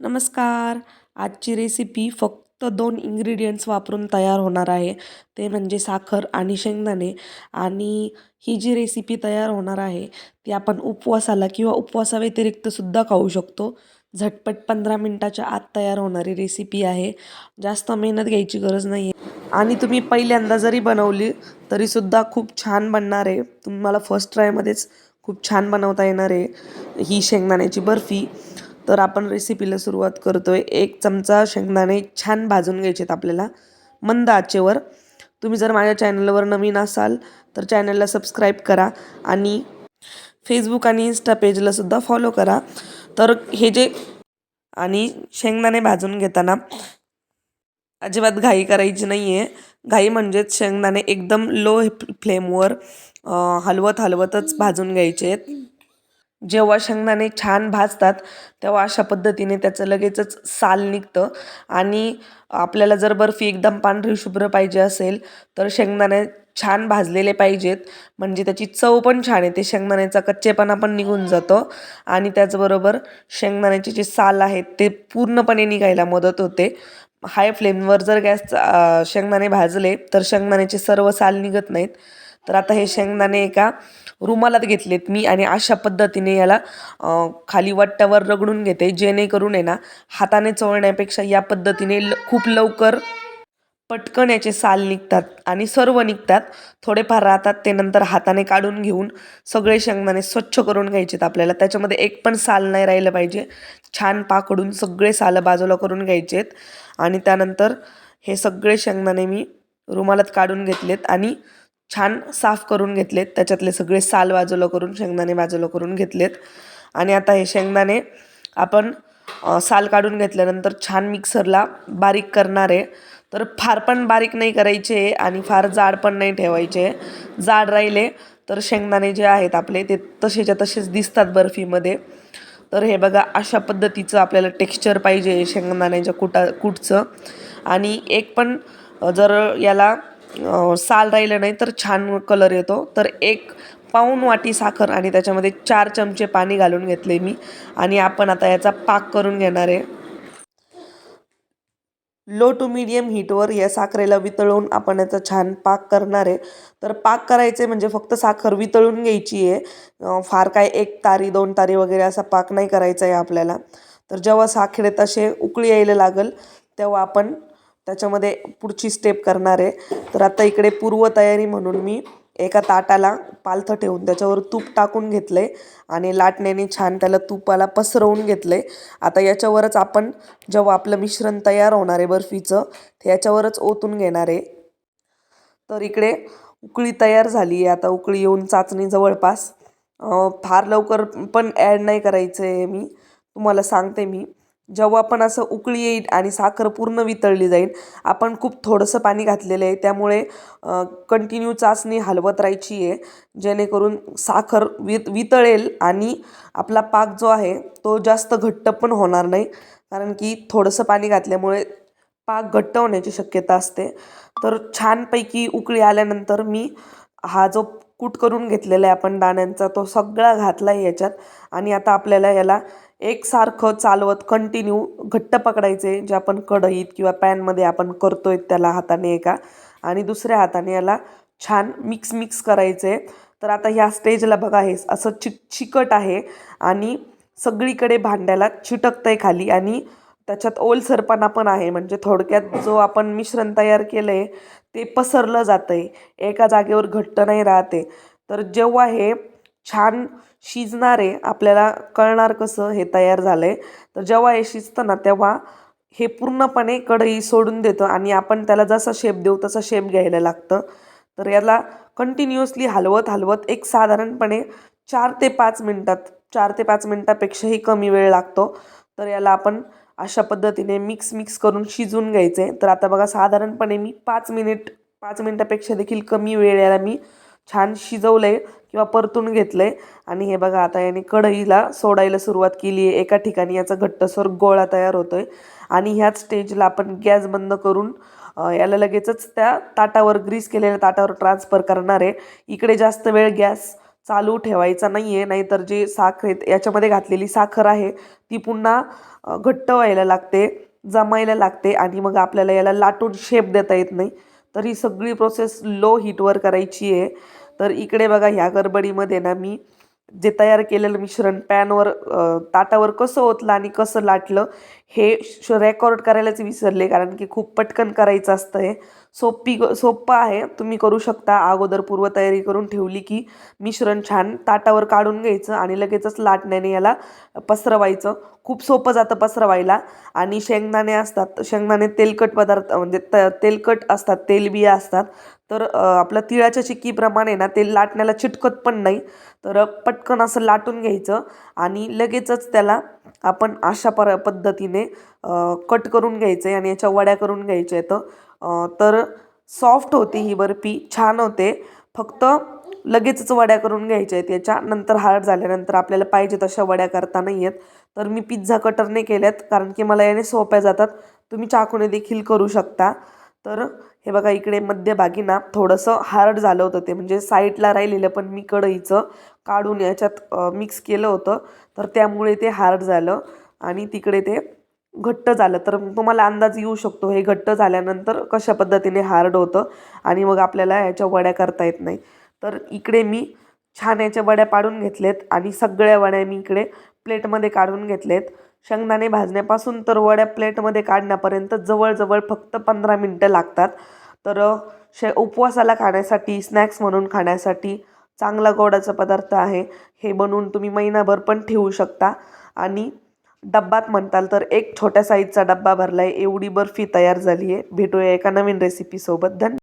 नमस्कार. आजची रेसिपी फक्त दोन इंग्रेडियंट्स वापरून तयार होणार आहे. ते म्हणजे साखर आणि शेंगदाणे. आणि ही जी रेसिपी तयार होणार आहे ती आपण उपवासाला किंवा उपवासाव्यतिरिक्तसुद्धा खाऊ शकतो. झटपट पंधरा मिनटाच्या आत तयार होणारी रेसिपी आहे. जास्त मेहनत घ्यायची गरज नाही आहे आणि तुम्ही पहिल्यांदा जरी बनवली तरीसुद्धा खूप छान बनणार आहे. तुम्हाला फर्स्ट ट्रायमध्येच खूप छान बनवता येणार आहे. ही शेंगदाण्याची बर्फी. तर आपण रेसिपीला सुरुवात करतोय. एक चमचा शेंगदाणे छान भाजून घ्यायचेत आपल्याला. मंद आचेवर. तुम्ही जर माझ्या चॅनलवर नवीन असाल तर चॅनलला सबस्क्राईब करा आणि फेसबुक आणि इन्स्टा पेजला सुद्धा फॉलो करा. तर हे जे आणि शेंगदाणे भाजून घेताना अजिबात घाई करायची नाही आहे घाई म्हणजेच शेंगदाणे एकदम लो फ्लेमवर हलवत हलवतच भाजून घ्यायचे आहेत जेव्हा शेंगदाणे छान भाजतात तेव्हा अशा पद्धतीने त्याचं लगेचच साल निघतं. आणि आपल्याला जर बर्फी एकदम पांढरी शुभ्र पाहिजे असेल तर शेंगदाणे छान भाजलेले पाहिजेत. म्हणजे त्याची चव पण छान येते. शेंगदाण्याचा कच्चेपणा पण निघून जातो. आणि त्याचबरोबर शेंगदाण्याचे जे साल आहेत ते पूर्णपणे निघायला मदत होते. हाय फ्लेमवर जर गॅस शेंगदाणे भाजले तर शेंगदाण्याचे सर्व साल निघत नाहीत. तर आता हे शेंगदाणे एका रुमालात घेतलेत मी आणि अशा पद्धतीने याला खाली वट्ट्यावर रगडून घेते जेणेकरून आहे ना हाताने चवळण्यापेक्षा या पद्धतीने ल खूप लवकर पटकन याचे साल निघतात आणि सर्व निघतात. थोडेफार राहतात ते नंतर हाताने काढून घेऊन सगळे शेंगदाणे स्वच्छ करून घ्यायचेत आपल्याला. त्याच्यामध्ये एक पण साल नाही राहिलं पाहिजे. छान पाकडून सगळे सालं बाजूला करून घ्यायचेत. आणि त्यानंतर हे सगळे शेंगदाणे मी रुमालात काढून घेतलेत आणि छान साफ करून घेतलेत. त्याच्यातले सगळे साल बाजूला करून शेंगदाणे बाजूला करून घेतलेत. आणि आता हे शेंगदाणे आपण साल काढून घेतल्यानंतर छान मिक्सरला बारीक करणार आहे. तर फार पण बारीक नाही करायचे आणि फार जाड पण नाही ठेवायचे. जाड राहिले तर शेंगदाणे जे आहेत आपले ते तसेच्या तसेच दिसतात बर्फीमध्ये. तर हे बघा अशा पद्धतीचं आपल्याला टेक्स्चर पाहिजे शेंगदाण्याच्या कुटा कुटचं. आणि एक पण जर याला साल राहिलं नाही तर छान कलर येतो. तर एक पाऊण वाटी साखर आणि त्याच्यामध्ये चार चमचे पाणी घालून घेतले मी. आणि आपण आता याचा पाक करून घेणार आहे. लो टू मीडियम हीटवर या साखरेला वितळवून आपण याचा छान पाक करणार आहे. तर पाक करायचे म्हणजे फक्त साखर वितळून घ्यायची आहे. फार काय एक तारी दोन तारी वगैरे असा पाक नाही करायचा आहे आपल्याला. तर जेव्हा साखरे तसे उकळी यायला लागेल तेव्हा आपण त्याच्यामध्ये पुढची स्टेप करणार आहे. तर आता इकडे पूर्वतयारी म्हणून मी एका ताटाला पालथं ठेवून त्याच्यावर तूप टाकून घेतलं आहे आणि लाटण्याने छान त्याला तुपाला पसरवून घेतलं आहे आता याच्यावरच आपण जेव्हा आपलं मिश्रण तयार होणार आहे बर्फीचं ते याच्यावरच ओतून घेणार आहे. तर इकडे उकळी तयार झाली आहे. आता उकळी येऊन चाचणी जवळपास फार लवकर पण ॲड नाही करायचं आहे मी. तुम्हाला सांगते मी. जेव्हा पण असं उकळी येईल आणि साखर पूर्ण वितळली जाईल आपण खूप थोडंसं पाणी घातलेलं आहे. त्यामुळे कंटिन्यू चाचणी हलवत राहायची आहे. जेणेकरून साखर वित वितळेल आणि आपला पाक जो आहे तो जास्त घट्ट पण होणार नाही. कारण की थोडंसं पाणी घातल्यामुळे पाक घट्ट होण्याची शक्यता असते. तर छानपैकी उकळी आल्यानंतर मी हा जो कूट करून घेतलेला आहे आपण दाण्यांचा तो सगळा घातला आहे याच्यात. आणि आता आपल्याला याला एकसारखं चालवत कंटिन्यू घट्ट पकडायचे जे आपण कढईत किंवा पॅनमध्ये आपण करतोय त्याला हाताने एका. आणि दुसऱ्या हाताने याला छान मिक्स मिक्स करायचे. तर आता ह्या स्टेजला बघा हे असं चिक चिकट आहे. आणि सगळीकडे भांड्याला चिटकतं आहे खाली. आणि त्याच्यात ओलसरपणा पण आहे. म्हणजे थोडक्यात जो आपण मिश्रण तयार केलं आहे ते पसरलं जातं आहे एका जागेवर घट्ट नाही राहते. तर जेव्हा हे छान शिजणार आहे आपल्याला कळणार कसं हे तयार झालं आहे तर जेव्हा हे शिजतं ना तेव्हा हे पूर्णपणे कढई सोडून देतं आणि आपण त्याला जसा शेप देऊ तसा शेप घ्यायला लागतं. तर याला कंटिन्युअसली हलवत हलवत एक साधारणपणे चार ते पाच मिनटात चार ते पाच मिनटापेक्षाही कमी वेळ लागतो. तर याला आपण अशा पद्धतीने मिक्स मिक्स करून शिजवून आहे तर आता बघा साधारणपणे मी पाच मिनिट पाच मिनटापेक्षा देखील कमी वेळेला मी छान शिजवलं आहे किंवा परतून घेतलं आहे आणि हे बघा आता याने कढईला सोडायला सुरुवात केली आहे एका ठिकाणी याचा घट्टसर गोळा तयार होतो आहे आणि ह्याच स्टेजला आपण गॅस बंद करून याला लगेचच त्या ताटावर ग्रीस केलेल्या ताटावर ट्रान्सफर करणार आहे. इकडे जास्त वेळ गॅस चालू ठेवायचा नाही आहे नाहीतर जी साखर याच्यामध्ये घातलेली साखर आहे ती पुन्हा घट्ट व्हायला लागते जमायला लागते आणि मग आपल्याला याला लाटून शेप देता येत नाही. तर ही सगळी प्रोसेस लो हीटवर करायची आहे. तर इकडे बघा ह्या गडबडीमध्ये ना मी जे तयार केलेलं मिश्रण पॅनवर ताटावर कसं ओतलं आणि कसं लाटलं हे श रेकॉर्ड करायलाच विसरले कारण की खूप पटकन करायचं असतं हे सोपी ग सोप्पं आहे. तुम्ही करू शकता. अगोदर पूर्वतयारी करून ठेवली की मिश्रण छान ताटावर काढून घ्यायचं आणि लगेचच लाटण्याने याला पसरवायचं. खूप सोपं जातं पसरवायला. आणि शेंगदाणे असतात. शेंगदाणे तेलकट पदार्थ म्हणजे त तेलकट असतात तेलबिया असतात. तर आपल्या आपलं तिळाच्या चिक्कीप्रमाणे ना तेल लाटण्याला चिटकत पण नाही. तर पटकन असं लाटून घ्यायचं आणि लगेचच त्याला आपण अशा पर पद्धतीने कट करून घ्यायचं आहे आणि याच्या वड्या करून घ्यायच्या आहेत तर सॉफ्ट होती ही बर्फी छान होते. फक्त लगेचच वड्या करून घ्यायच्या आहेत याच्या. नंतर हार्ड झाल्यानंतर आपल्याला पाहिजे तशा वड्या करता नाही आहेत तर मी पिझ्झा कटरने केल्यात कारण की मला याने सोप्या जातात. तुम्ही चाकूने देखील करू शकता. तर हे बघा इकडे मध्यभागी ना थोडंसं हार्ड झालं होतं ते. म्हणजे साईडला राहिलेलं पण मी कढईचं काढून याच्यात मिक्स केलं होतं. तर त्यामुळे ते हार्ड झालं. आणि तिकडे ते घट्ट झालं. तर तुम्हाला अंदाज येऊ शकतो हे घट्ट झाल्यानंतर कशा पद्धतीने हार्ड होतं आणि मग आपल्याला याच्या वड्या करता येत नाही. तर इकडे मी छान याच्या वड्या पाडून घेतलेत आणि सगळ्या वड्या मी इकडे प्लेटमध्ये काढून घेतलेत. शेंगदाणे भाजण्यापासून तर वड्या प्लेटमध्ये काढण्यापर्यंत जवळजवळ फक्त पंधरा मिनटं लागतात. तर शे उपवासाला खाण्यासाठी स्नॅक्स म्हणून खाण्यासाठी चांगला गोडाचा पदार्थ आहे. हे बनवून तुम्ही महिनाभर पण ठेवू शकता. आणि डब्बात म्हणताल तर एक छोट्या साईजचा डब्बा भरला आहे एवढी बर्फी तयार झाली आहे भेटूया एका नवीन रेसिपीसोबत धन्य